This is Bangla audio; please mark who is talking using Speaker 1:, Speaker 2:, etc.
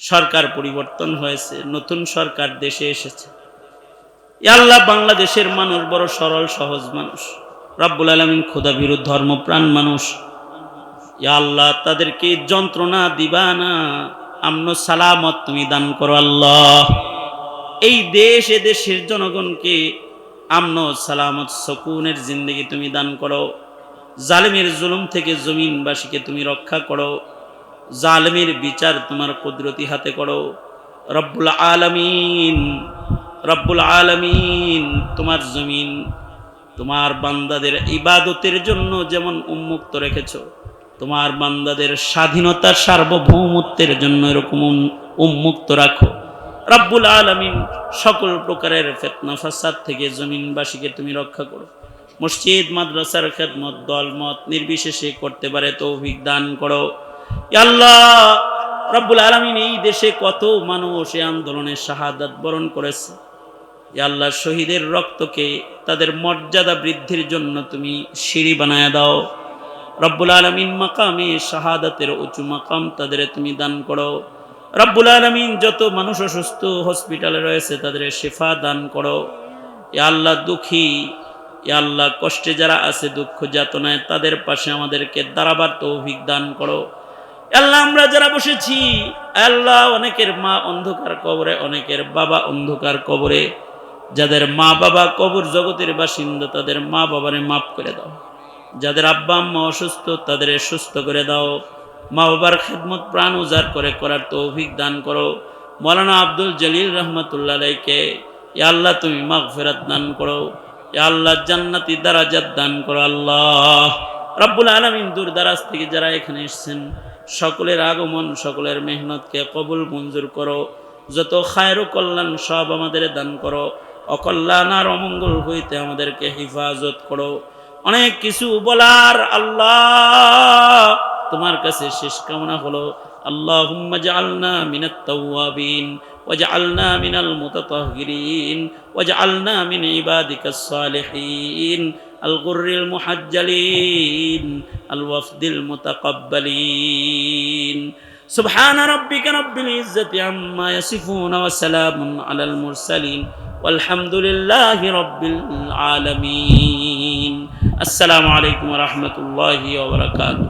Speaker 1: সরকার পরিবর্তন হয়েছে, নতুন সরকার দেশে এসেছে। আল্লাহ বাংলাদেশের মানুষ বড় সরল, সহজ মানুষ। রব্বুল আলমিন খোদা বিরুদ্ধ ধর্মপ্রাণ মানুষ। আল্লাহ, তাদেরকে যন্ত্রণা দিবা না। আমন সালামত তুমি দান করো আল্লাহ। এই দেশ, এ দেশের জনগণকে আমন সালামত সকুনের জিন্দগি তুমি দান করো। জালেমের জুলুম থেকে জমিনবাসীকে তুমি রক্ষা করো। জালেমের বিচার তোমার কুদরতি হাতে করো। রব্বুল আলমিন রব্বুল আলমিন, তোমার জমিন, তোমার বান্দাদের ইবাদতের জন্য যেমন উন্মুক্ত রেখেছ, তোমার বান্দাদের স্বাধীনতার সার্বভৌমত্বের জন্য এরকম উন্মুক্ত রাখো। রব্বুল আলমিন, সকল প্রকারের ফেতনা ফাসাদ থেকে জমিনবাসীকে তুমি রক্ষা করো। মসজিদ, মাদ্রাসার খেদমত, দলমত নির্বিশেষে করতে পারে তৌফিক দান করো। আল্লাহ, রব্বুল আলমিন এই দেশে কত মানুষ এই আন্দোলনে শাহাদাত বরণ করেছে। আল্লাহ, শহীদের রক্তকে তাদের মর্যাদা বৃদ্ধির জন্য তুমি সিঁড়ি বানায় দাও। রব্বুল আলমিন মাকামে শাহাদাতের উঁচু মাকাম তাদের তুমি দান করো। রব্বুল আলমিন যত মানুষ অসুস্থ হসপিটালে রয়েছে তাদের শেফা দান করো। এ আল্লাহ, দুঃখী এ আল্লাহ, কষ্টে যারা আছে দুঃখ যাতনায় তাদের পাশে আমাদেরকে দাঁড়াবার তৌফিক দান করো। আল্লাহ, আমরা যারা বসেছি, আল্লাহ অনেকের মা অন্ধকার কবরে, অনেকের বাবা অন্ধকার কবরে। যাদের মা বাবা কবর জগতের বাসিন্দা, তাদের মা বাবারে মাফ করে দাও। যাদের আব্বা আম্মা অসুস্থ, তাদের সুস্থ করে দাও। মা বাবার খেদমত প্রাণ উজাড় করে, করার তৌফিক দান করো। মৌলানা আব্দুল জলিল রহমতুল্লাহ আলাইকে ইয়া আল্লাহ, তুমি মাঘ ফেরাত দান করো। আল্লাহ, জান্নাতি দারাজাত দান করো আল্লাহ। রব্বুল আলমিন দূর দারাজ থেকে যারা এখানে এসেছেন সকলের আগমন সকলের মেহনতকে কবুল মঞ্জুর করো যত খায়ের কল্যাণ সব আমাদের দান করো অকল্যাণ আর অমঙ্গল হইতে আমাদেরকে হেফাজত করো অনেক কিছু বলার আল্লাহ তোমার কাছে শেষ কামনা হলো اللهم اجعلنا من التوابين واجعلنا من المتطهرين واجعلنا من عبادك الصالحين الغر المحجلين الوفد المتقبلين سبحان ربك رب العزة عما يصفون وسلام على المرسلين والحمد لله رب العالمين السلام عليكم ورحمة الله وبركاته